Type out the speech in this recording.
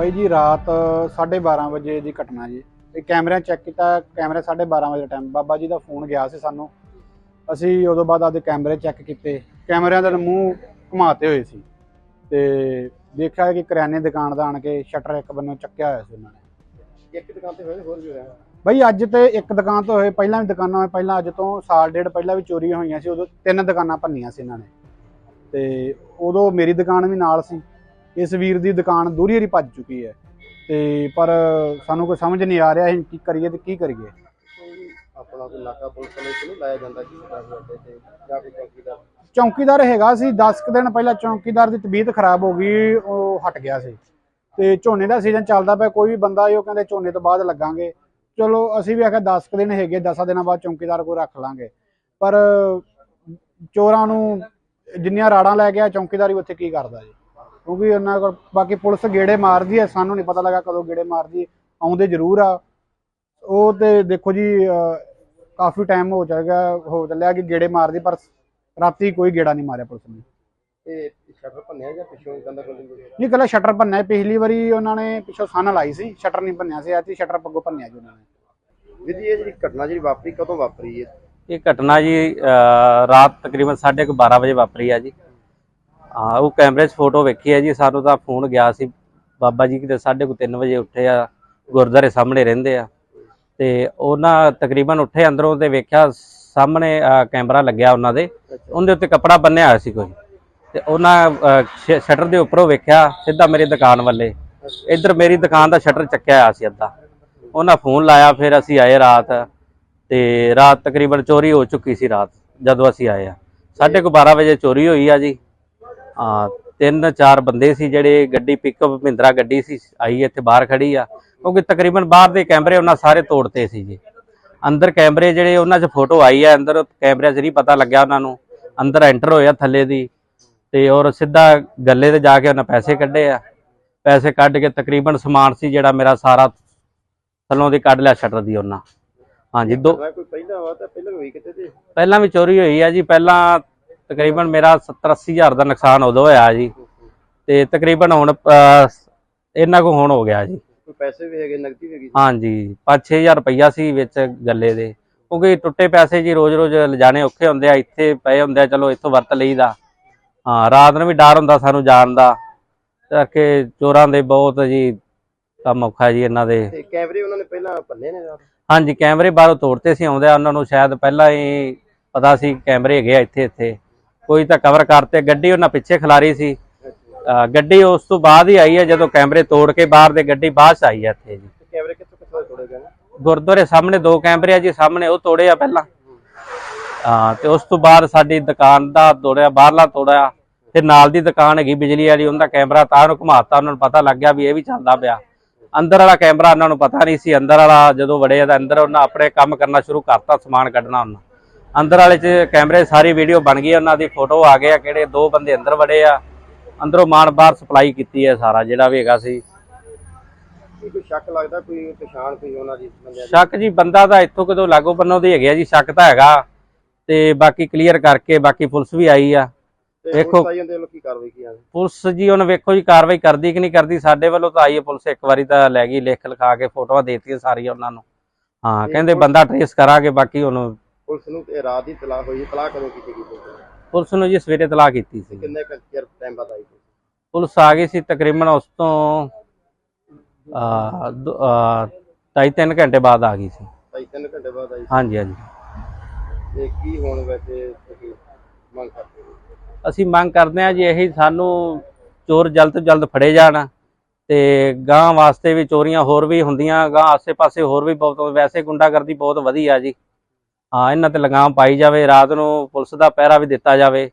ਬਾਈ ਜੀ ਰਾਤ 12:30 ਵਜੇ ਦੀ ਘਟਨਾ ਜੀ। ਇਹ ਕੈਮਰਾ ਚੈੱਕ ਕੀਤਾ ਕੈਮਰਾ 12:30 ਵਜੇ ਟਾਈਮ ਬਾਬਾ ਜੀ ਦਾ ਫੋਨ ਗਿਆ ਸੀ ਸਾਨੂੰ। ਅਸੀਂ ਉਦੋਂ ਬਾਅਦ ਆਪਦੇ ਕੈਮਰੇ ਚੈੱਕ ਕੀਤੇ। ਕੈਮਰਿਆਂ ਦਾ ਮੂੰਹ ਘੁਮਾਤੇ ਹੋਏ ਸੀ। ਤੇ ਦੇਖਿਆ ਕਿ ਕਰਿਆਨੇ ਦੁਕਾਨ ਦਾ ਆਣ ਕੇ ਸ਼ਟਰ ਇੱਕ ਬੰਨੋਂ ਚੱਕਿਆ ਹੋਇਆ ਸੀ ਉਹਨਾਂ ਨੇ। ਇੱਕ ਦੁਕਾਨ ਤੇ ਹੋਏ ਹੋਰ ਵੀ ਹੋਇਆ। ਬਈ ਅੱਜ ਤੇ ਇੱਕ ਦੁਕਾਨ ਤੋਂ ਹੋਏ ਪਹਿਲਾਂ ਵੀ ਦੁਕਾਨਾਂ ਹੋਏ ਪਹਿਲਾਂ ਅੱਜ ਤੋਂ ਸਾਲ ਡੇਢ ਪਹਿਲਾਂ ਵੀ ਚੋਰੀਆਂ ਹੋਈਆਂ ਸੀ ਉਦੋਂ ਤਿੰਨ ਦੁਕਾਨਾਂ ਭੰਨੀਆਂ ਸੀ ਇਹਨਾਂ ਨੇ। ਤੇ ਉਦੋਂ ਮੇਰੀ ਦੁਕਾਨ ਵੀ ਨਾਲ ਸੀ। ਇਸ ਵੀਰ ਦੀ ਦੁਕਾਨ ਦੂਰੀ ਹਰੀ ਭੱਜ ਚੁੱਕੀ ਹੈ। ਤੇ ਪਰ ਸਾਨੂੰ ਕੋਈ ਸਮਝ ਨਹੀਂ ਆ ਰਿਹਾ ਅਸੀਂ ਕੀ ਕਰੀਏ ਤੇ ਕੀ ਕਰੀਏ। ਆਪਣਾ ਕੋਈ ਨਾਕਾ ਪੁਲਿਸ ਵਾਲੇ ਤੋਂ ਨਹੀਂ ਲਾਇਆ ਜਾਂਦਾ ਕਿਸੇ ਦਾ ਵੀ ਅੱਡੇ ਤੇ ਜਾਂ ਕੋਈ ਚੌਕੀਦਾਰ? ਚੌਂਕੀਦਾਰ ਹੈਗਾ ਸੀ 10 ਕੁ ਦਿਨ ਪਹਿਲਾਂ ਚੌਂਕੀਦਾਰ ਦੀ ਤਬੀਅਤ ਖਰਾਬ ਹੋ ਗਈ ਉਹ ਹਟ ਗਿਆ ਸੀ। ਤੇ ਝੋਨੇ ਦਾ ਸੀਜ਼ਨ ਚੱਲਦਾ ਪਿਆ ਕੋਈ ਵੀ ਬੰਦਾ ਆਏ ਉਹ ਕਹਿੰਦੇ ਝੋਨੇ ਤੋਂ ਬਾਅਦ ਲੱਗਾਂਗੇ। ਚਲੋ ਅਸੀਂ ਵੀ ਆਖਿਆ 10 ਕੁ ਦਿਨ ਹੈਗੇ 10 ਦਿਨਾਂ ਬਾਅਦ ਚੌਂਕੀਦਾਰ ਕੋਈ ਰੱਖ ਲਾਂਗੇ। ਪਰ ਚੋਰਾਂ ਨੂੰ ਜਿੰਨੀਆਂ ਰਾੜਾਂ ਲੈ ਗਿਆ ਚੌਂਕੀਦਾਰੀ ਉੱਥੇ ਕੀ ਕਰਦਾ ਜੀ? ਕਿਉਂਕਿ ਉਹਨਾਂ ਕੋਲ ਬਾਕੀ ਪੁਲਿਸ ਗੇੜੇ ਮਾਰਦੀ ਹੈ ਸਾਨੂੰ ਨਹੀਂ ਪਤਾ ਲੱਗਾ ਕਦੋਂ ਗੇੜੇ ਮਾਰਦੀ। ਆਉਂਦੇ ਜ਼ਰੂਰ ਆ। ਉਹ ਤੇ ਦੇਖੋ ਜੀ ਕਾਫੀ ਟਾਈਮ ਹੋ ਚੱਲਿਆ ਹੋ ਚੱਲਿਆ ਕਿ ਗੇੜੇ ਮਾਰਦੀ ਪਰ ਰਾਤੀ ਕੋਈ ਗੇੜਾ ਨਹੀਂ ਮਾਰਿਆ ਪੁਲਿਸ ਨੇ। ਤੇ ਸ਼ਟਰ ਭੰਨਿਆ ਜਾਂ ਪਿੱਛੋਂ ਕੰਦਾ ਕੋਲ ਨਹੀਂ ਕੱਲਾ ਸ਼ਟਰ ਭੰਨਿਆ ਪਿਛਲੀ ਵਾਰੀ ਉਹਨਾਂ ਨੇ ਪਿੱਛੋਂ ਸਨ ਲਾਈ ਸੀ ਸ਼ਟਰ ਨਹੀਂ ਭੰਨਿਆ ਸੀ ਐਤੀ ਸ਼ਟਰ ਪੱਗੋ ਭੰਨਿਆ ਜੀ ਉਹਨਾਂ ਨੇ। ਵਿਧੀ ਇਹ ਜਿਹੜੀ ਘਟਨਾ ਜਿਹੜੀ ਵਾਪਰੀ ਕਦੋਂ ਵਾਪਰੀ ਹੈ? ਇਹ ਘਟਨਾ ਜੀ ਰਾਤ ਤਕਰੀਬਨ 12:30 ਵਜੇ ਵਾਪਰੀ ਆ ਜੀ। ਹਾਂ ਉਹ ਕੈਮਰੇ 'ਚ ਫੋਟੋ ਵੇਖੀ ਹੈ ਜੀ ਸਾਨੂੰ ਤਾਂ ਫੋਨ ਗਿਆ ਸੀ। ਬਾਬਾ ਜੀ ਕਿਤੇ 3:30 ਵਜੇ ਉੱਠੇ ਆ ਗੁਰਦੁਆਰੇ ਸਾਹਮਣੇ ਰਹਿੰਦੇ ਆ। ਤੇ ਉਹਨਾਂ ਤਕਰੀਬਨ ਉੱਠੇ ਅੰਦਰੋਂ ਤੇ ਵੇਖਿਆ ਸਾਹਮਣੇ ਕੈਮਰਾ ਲੱਗਿਆ ਉਹਨਾਂ ਦੇ। ਉਹਦੇ ਉੱਤੇ ਕੱਪੜਾ ਬੰਨਿਆ ਹੋਇਆ ਸੀ ਕੋਈ। ਤੇ ਉਹਨਾਂ ਸ਼ਟਰ ਦੇ ਉੱਪਰੋਂ ਵੇਖਿਆ ਸਿੱਧਾ ਮੇਰੀ ਦੁਕਾਨ ਵੱਲੇ। ਇੱਧਰ ਮੇਰੀ ਦੁਕਾਨ ਦਾ ਸ਼ਟਰ ਚੱਕਿਆ ਹੋਇਆ ਸੀ ਅੱਧਾ। ਉਹਨਾਂ ਫੋਨ ਲਾਇਆ ਫਿਰ ਅਸੀਂ ਆਏ ਰਾਤ। ਤੇ ਰਾਤ ਤਕਰੀਬਨ ਚੋਰੀ ਹੋ ਚੁੱਕੀ ਸੀ ਰਾਤ ਜਦੋਂ ਅਸੀਂ ਆਏ ਆ। ਸਾਢੇ ਕੁ 12 ਵਜੇ ਚੋਰੀ ਹੋਈ ਆ ਜੀ। ਆ ਤਿੰਨ ਚਾਰ ਬੰਦੇ ਸੀ ਜਿਹੜੇ ਗੱਡੀ ਪਿਕਅਪ ਮਹਿੰਦਰਾ ਗੱਡੀ ਸੀ ਆਈ ਇੱਥੇ ਬਾਹਰ ਖੜੀ ਆ। ਕਿਉਂਕਿ ਤਕਰੀਬਨ ਬਾਹਰ ਦੇ ਕੈਮਰੇ ਉਹਨਾਂ ਸਾਰੇ ਤੋੜਤੇ ਸੀ ਜੀ ਅੰਦਰ ਕੈਮਰੇ ਜਿਹੜੇ ਉਹਨਾਂ 'ਚ ਫੋਟੋ ਆਈ ਆ ਅੰਦਰ ਕੈਮਰਿਆਂ 'ਚ ਨਹੀਂ ਪਤਾ ਲੱਗਿਆ ਉਹਨਾਂ ਨੂੰ। ਅੰਦਰ ਐਂਟਰ ਹੋਇਆ ਥੱਲੇ ਦੀ। ਤੇ ਔਰ ਸਿੱਧਾ ਗੱਲੇ ਤੇ ਜਾ ਕੇ ਉਹਨਾਂ ਪੈਸੇ ਕੱਢੇ ਆ। ਪੈਸੇ ਕੱਢ ਕੇ ਤਕਰੀਬਨ ਸਮਾਨ ਸੀ ਜਿਹੜਾ ਮੇਰਾ ਸਾਰਾ ਥੱਲੋਂ ਦੀ ਕੱਢ ਲਿਆ ਸ਼ਟਰ ਦੀ ਉਹਨਾਂ। ਹਾਂਜੀ ਦੋ ਪਹਿਲਾਂ ਵੀ ਚੋਰੀ ਹੋਈ ਆ ਜੀ। ਪਹਿਲਾਂ ਤਕਰੀਬਨ ਮੇਰਾ 70 80 ਹਜ਼ਾਰ ਦਾ ਨੁਕਸਾਨ ਉਦੋਂ ਹੋਇਆ ਜੀ। ਤੇ ਤਕਰੀਬਨ ਹੁਣ ਅਹ, ਇੰਨਾ ਕੁ ਹੁਣ ਹੋ ਗਿਆ ਜੀ। ਕੋਈ ਪੈਸੇ ਵੀ ਹੈਗੇ ਨਕਦੀ ਵੀ ਹੈਗੀ ਹਾਂਜੀ 5-6000 ਰੁਪਈਆ ਸੀ ਵਿੱਚ ਗੱਲੇ ਦੇ। ਕਿਉਂਕਿ ਟੁੱਟੇ ਪੈਸੇ ਜੀ ਰੋਜ਼-ਰੋਜ਼ ਲਿਜਾਣੇ ਔਖੇ ਹੁੰਦੇ ਆ ਇੱਥੇ ਪਏ ਹੁੰਦੇ ਆ ਚਲੋ ਇੱਥੋਂ ਵਰਤ ਲਈਦਾ। ਹਾਂ ਰਾਤ ਨੂੰ ਵੀ ਡਰ ਹੁੰਦਾ ਸਾਨੂੰ ਜਾਣ ਦਾ। ਕਰਕੇ ਚੋਰਾਂ ਦੇ ਬਹੁਤ ਜੀ ਕੰਮ ਔਖਾ ਜੀ ਇਹਨਾਂ ਦੇ। ਕੈਮਰੇ ਉਹਨਾਂ ਨੇ ਪਹਿਲਾਂ ਭੰਨੇ ਨੇ ਹਾਂਜੀ ਕੈਮਰੇ ਬਾਹਰੋਂ ਤੋੜਤੇ ਸੀ ਆਉਂਦੇ ਆ ਉਹਨਾਂ ਨੂੰ ਸ਼ਾਇਦ ਪਹਿਲਾਂ ਹੀ ਪਤਾ ਸੀ ਕੈਮਰੇ ਹੈਗੇ ਆ ਇੱਥੇ ਇੱਥੇ ਕੋਈ ਤਾਂ ਕਵਰ ਕਰਤੇ ਗੱਡੀ ਉਹਨਾਂ ਪਿੱਛੇ ਖਿਲਾਰੀ ਸੀ। ਗੱਡੀ ਉਸ ਤੋਂ ਬਾਅਦ ਹੀ ਆਈ ਹੈ ਜਦੋਂ ਕੈਮਰੇ ਤੋੜ ਕੇ ਬਾਹਰ ਦੇ ਗੱਡੀ ਬਾਅਦ 'ਚ ਆਈ ਹੈ ਇੱਥੇ ਜੀ। ਕੈਮਰੇ ਕਿੱਥੋਂ ਕਿੱਥੋਂ ਤੋੜੇ ਗਏ ਨੇ? ਗੁਰਦੁਆਰੇ ਸਾਹਮਣੇ ਦੋ ਕੈਮਰੇ ਆ ਜੀ ਸਾਹਮਣੇ ਉਹ ਤੋੜੇ ਆ ਪਹਿਲਾਂ। ਹਾਂ ਤੇ ਉਸ ਤੋਂ ਬਾਅਦ ਸਾਡੀ ਦੁਕਾਨ ਦਾ ਤੋੜਿਆ ਬਾਹਰਲਾ ਤੋੜਿਆ। ਤੇ ਨਾਲ ਦੀ ਦੁਕਾਨ ਹੈਗੀ ਬਿਜਲੀ ਵਾਲੀ ਉਹਦਾ ਕੈਮਰਾ ਤਾਂ ਉਹਨੂੰ ਘੁਮਾਤਾ ਉਹਨਾਂ ਨੂੰ ਪਤਾ ਲੱਗ ਗਿਆ ਵੀ ਇਹ ਵੀ ਚੱਲਦਾ ਪਿਆ। ਅੰਦਰ ਵਾਲਾ ਕੈਮਰਾ ਉਹਨਾਂ ਨੂੰ ਪਤਾ ਨਹੀਂ ਸੀ ਅੰਦਰ ਵਾਲਾ ਜਦੋਂ ਵੜੇ ਤਾਂ ਅੰਦਰ ਉਹਨਾਂ ਆਪਣੇ ਕੰਮ ਕਰਨਾ ਸ਼ੁਰੂ ਕਰਤਾ ਸਮਾਨ ਕੱਢਣਾ ਉਹਨਾਂ। ਅੰਦਰ ਵਾਲੇ 'ਚ ਕੈਮਰੇ ਸਾਰੀ ਵੀਡੀਓ ਬਣ ਗਈ ਉਹਨਾਂ ਦੀ ਫੋਟੋ ਆ ਗਏ ਆ ਕਿਹੜੇ ਦੋ ਬੰਦੇ ਅੰਦਰ ਵੜੇ ਆ। ਅੰਦਰੋਂ ਮਾਨ ਬਾਹਰ ਸਪਲਾਈ ਕੀਤੀ ਹੈ ਸਾਰਾ ਜਿਹੜਾ ਵੀ ਹੈਗਾ ਸੀ। ਕੋਈ ਸ਼ੱਕ ਲੱਗਦਾ ਕੋਈ ਪਛਾਣ ਕੋਈ ਉਹਨਾਂ ਦੀ ਬੰਦਿਆਂ ਦੀ? ਸ਼ੱਕ ਜੀ ਬੰਦਾ ਤਾਂ ਇੱਥੋਂ ਕਿਤੋਂ ਲਾਗੋ ਬੰਨੋਂ ਦੇ ਹੈਗੇ ਆ ਜੀ ਸ਼ੱਕ ਤਾਂ ਹੈਗਾ। ਤੇ ਬਾਕੀ ਕਲੀਅਰ ਕਰਕੇ ਬਾਕੀ ਪੁਲਿਸ ਵੀ ਆਈ ਆ। ਤੇ ਵੇਖੋ। ਪੁਲਿਸ ਆਈ ਜਾਂਦੇ ਲੋਕ ਕੀ ਕਾਰਵਾਈ ਕੀ ਆ? ਪੁਲਿਸ ਜੀ ਹੁਣ ਵੇਖੋ ਜੀ ਕਾਰਵਾਈ ਕਰਦੀ ਕਿ ਨਹੀਂ ਕਰਦੀ ਸਾਡੇ ਵੱਲੋਂ ਤਾਂ ਆਈ ਹੈ ਪੁਲਿਸ ਇੱਕ ਵਾਰੀ ਤਾਂ ਲੈ ਗਈ ਲਿਖ ਲਿਖਾ ਕੇ ਫੋਟੋਆਂ ਦੇਤੀਆਂ ਸਾਰੀਆਂ ਉਹਨਾਂ ਨੂੰ। ਹਾਂ ਕਹਿੰਦੇ ਬੰਦਾ ਟ੍ਰੇਸ ਕਰਾਂਗੇ ਬਾਕੀ ਹੁਣ ਪੁਲਿਸ ਨੂੰ ਤੇ ਰਾਤ ਦੀ ਤਲਾਕ ਹੋਈ ਤਲਾਕ ਕਦੋਂ ਕੀਤੀ ਗਈ ਪੁਲਿਸ ਨੇ? ਪੁਲਿਸ ਨੂੰ ਜੀ ਸਵੇਰੇ ਤਲਾਕ ਕੀਤੀ ਸੀ। ਕਿੰਨੇ ਕੁ ਚਿਰ ਟਾਈਮ ਬਾਅਦ ਆਈ ਪੁਲਿਸ? ਪੁਲਿਸ ਆ ਗਈ ਸੀ ਤਕਰੀਬਨ ਉਸ ਤੋਂ ਆ ਢਾਈ ਤਿੰਨ ਘੰਟੇ ਬਾਅਦ ਆ ਗਈ ਸੀ। ਢਾਈ ਤਿੰਨ ਘੰਟੇ ਬਾਅਦ ਆਈ ਹਾਂਜੀ ਹਾਂਜੀ। ਤੇ ਕੀ ਹੁਣ ਵੈਸੇ ਤੁਸੀਂ ਮੰਗ ਕਰਦੇ ਹੋ? ਅਸੀਂ ਮੰਗ ਕਰਦੇ ਹਾਂ ਜੀ ਇਹੀ ਸਾਨੂੰ ਚੋਰ ਜਲਦ ਤੋਂ ਜਲਦ ਫੜੇ ਜਾਣ ਤੇ ਗਾਂ ਵਾਸਤੇ ਵੀ ਚੋਰੀਆਂ ਹੋਰ ਵੀ ਹੁੰਦੀਆਂ ਗਾਂ ਆਸੇ-ਪਾਸੇ ਹੋਰ ਵੀ ਬਹੁਤ ਵੈਸੇ ਗੁੰਡਾਗਰਦੀ ਬਹੁਤ ਵਧੀਆ ਜੀ। ਹਾਂ ਇਹਨਾਂ ਤੇ ਲਗਾਮ ਪਾਈ ਜਾਵੇ ਰਾਤ ਨੂੰ ਪੁਲਿਸ ਦਾ ਪਹਿਰਾ ਵੀ ਦਿੱਤਾ ਜਾਵੇ।